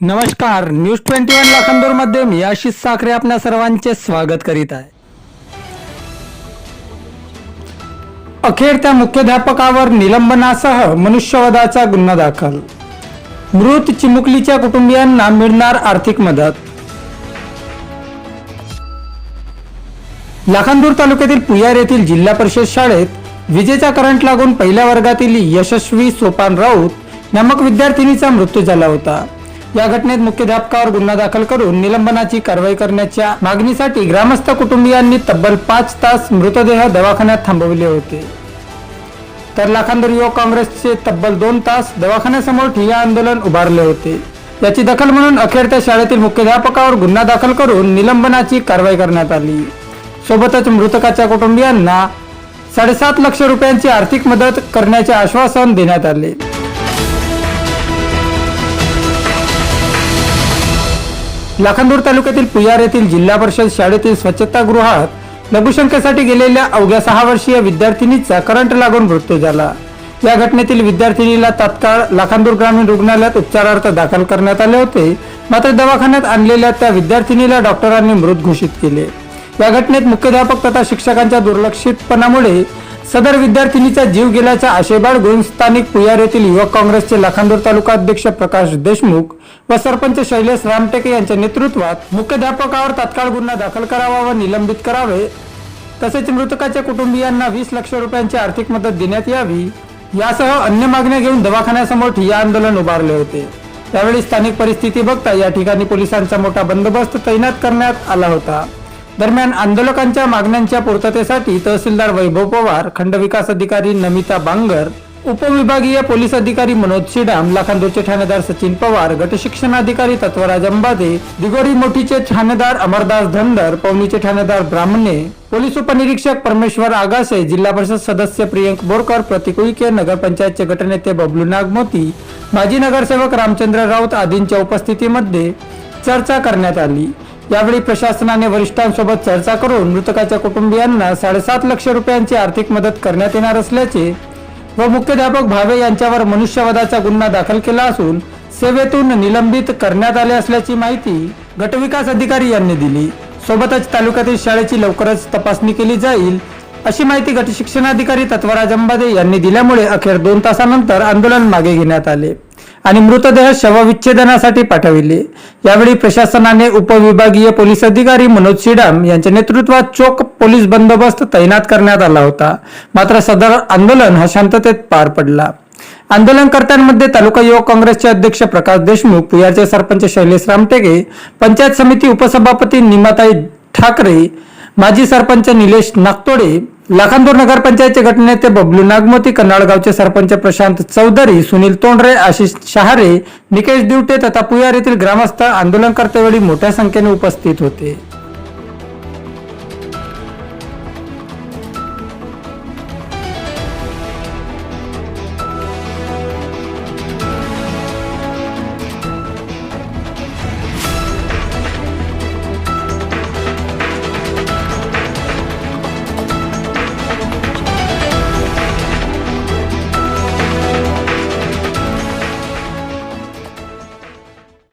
नमस्कार news twenty one लाखांदूरमध्ये मी आशिष साखरे आपल्या सर्वांचे स्वागत करीत आहे. अखेर त्या मुख्याध्यापकावर निलंबनासह मनुष्यवधाचा गुन्हा दाखल. मृत चिमुकलीच्या कुटुंबियांना मिळणार आर्थिक मदत. लाखांदूर तालुक्यातील पुयार येथील जिल्हा परिषद शाळेत विजेचा करंट लागून पहिल्या वर्गातील यशस्वी सोपान राऊत नामक विद्यार्थिनीचा मृत्यू झाला होता. या घटनेत मुख्याध्यापकावर गुन्हा दाखल करून निलंबनाची कारवाई करण्याच्या मागणीसाठी ग्रामस्थ कुटुंबियांनी तब्बल पाच तास मृतदेह दवाखान्यात थांबवले होते. तर लाखांदर युवक काँग्रेसचे तब्बल दोन तास दवाखान्यासमोर ठिय्या आंदोलन उभारले होते. याची दखल म्हणून अखेर त्या शाळेतील मुख्याध्यापकावर गुन्हा दाखल करून निलंबनाची कारवाई करण्यात आली. सोबतच मृतकाच्या कुटुंबियांना साडेसात लक्ष रुपयांची आर्थिक मदत करण्याचे आश्वासन देण्यात आले. लाखांदूर तालुक्यातील पुयार येथील जिल्हा परिषद शाळेतील स्वच्छतागृहात लघुशंकेसाठी गेलेल्या अवघ्या सहा वर्षीय विद्यार्थिनीचा करंट लागून मृत्यू झाला. या घटनेतील विद्यार्थिनीला तात्काळ लाखांदूर ग्रामीण रुग्णालयात उपचारार्थ दाखल करण्यात आले होते. मात्र दवाखान्यात आणलेल्या त्या विद्यार्थिनीला डॉक्टरांनी मृत घोषित केले. या घटनेत मुख्याध्यापक तथा शिक्षकांच्या दुर्लक्षितपणामुळे सदर विद्यार्थिनीचा जीव गेल्याचा आशेबाळ बाळगून स्थानिक पुयार येथील युवक काँग्रेसचे लाखांदूर तालुका अध्यक्ष प्रकाश देशमुख व सरपंच शैलेश रामटेके यांच्या नेतृत्वात मुख्याध्यापकावर तात्काळ गुन्हा दाखल करावा व निलंबित करावे. तसेच मृतकाच्या कुटुंबियांना वीस लक्ष रुपयांची आर्थिक मदत देण्यात यावी. यासह अन्य मागण्या घेऊन दवाखान्यासमोर ठिय्या आंदोलन उभारले होते. त्यावेळी स्थानिक परिस्थिती बघता या ठिकाणी पोलिसांचा मोठा बंदोबस्त तैनात करण्यात आला होता. दरम्यान आंदोलकांच्या मागण्यांच्या पूर्ततेसाठी तहसीलदार वैभव पवार खंडविकास अधिकारी नमिता बांगर उपविभागीय पोलीस अधिकारी मनोज शिडाम लाखांदूरचे ठाणेदार सचिन पवार गटशिक्षणाधिकारी तत्वराज अंबादे दिगोरी मोठीचे ठाणेदार अमरदास धनदर पवनीचे ठाणेदार ब्राह्मणे पोलीस उपनिरीक्षक परमेश्वर आगासे जिल्हा परिषद सदस्य प्रियंक बोरकर प्रतीक उईके नगरपंचायतचे गटनेते बबलू नागमोती माजी नगरसेवक रामचंद्र राऊत आदींच्या उपस्थितीमध्ये चर्चा करण्यात आली. यावेळी प्रशासनाने वरिष्ठांसोबत चर्चा करून मृतकाच्या कुटुंबियांना साडेसात लक्ष रुपयांची आर्थिक मदत करण्यात येणार असल्याचे व मुख्याध्यापक भावे यांच्यावर मनुष्यवधाचा गुन्हा दाखल केला असून सेवेतून निलंबित करण्यात आले असल्याची माहिती गटविकास अधिकारी यांनी दिली. सोबतच तालुक्यातील शाळेची लवकरच तपासणी केली जाईल अशी माहिती गटशिक्षणाधिकारी तत्वराज अंबादे यांनी दिल्यामुळे अखेर दोन तासानंतर आंदोलन मागे घेण्यात आले. आणि मृतदेह शवविच्छेदनासाठी पाठविले. यावेळी प्रशासनाने उपविभागीय पोलीस अधिकारी मनोज सिडाम यांच्या नेतृत्वात चोख पोलीस बंदोबस्त तैनात करण्यात आला होता. मात्र सदर आंदोलन हा शांततेत पार पडला. आंदोलनकर्त्यांमध्ये तालुका युवक काँग्रेसचे अध्यक्ष प्रकाश देशमुख पुयाचे सरपंच शैलेश रामटेके पंचायत समिती उपसभापती निमाताई ठाकरे माजी सरपंच निलेश नागतोडे लाखांदूर नगरपंचायतचे गटनेते बबलू नागमोती कन्नाळगावचे सरपंच प्रशांत चौधरी सुनील तोंडरे आशिष शहारे निकेश दिवटे तथा पुयार येथील ग्रामस्थ आंदोलनकर्तेवेळी मोठ्या संख्येने उपस्थित होते.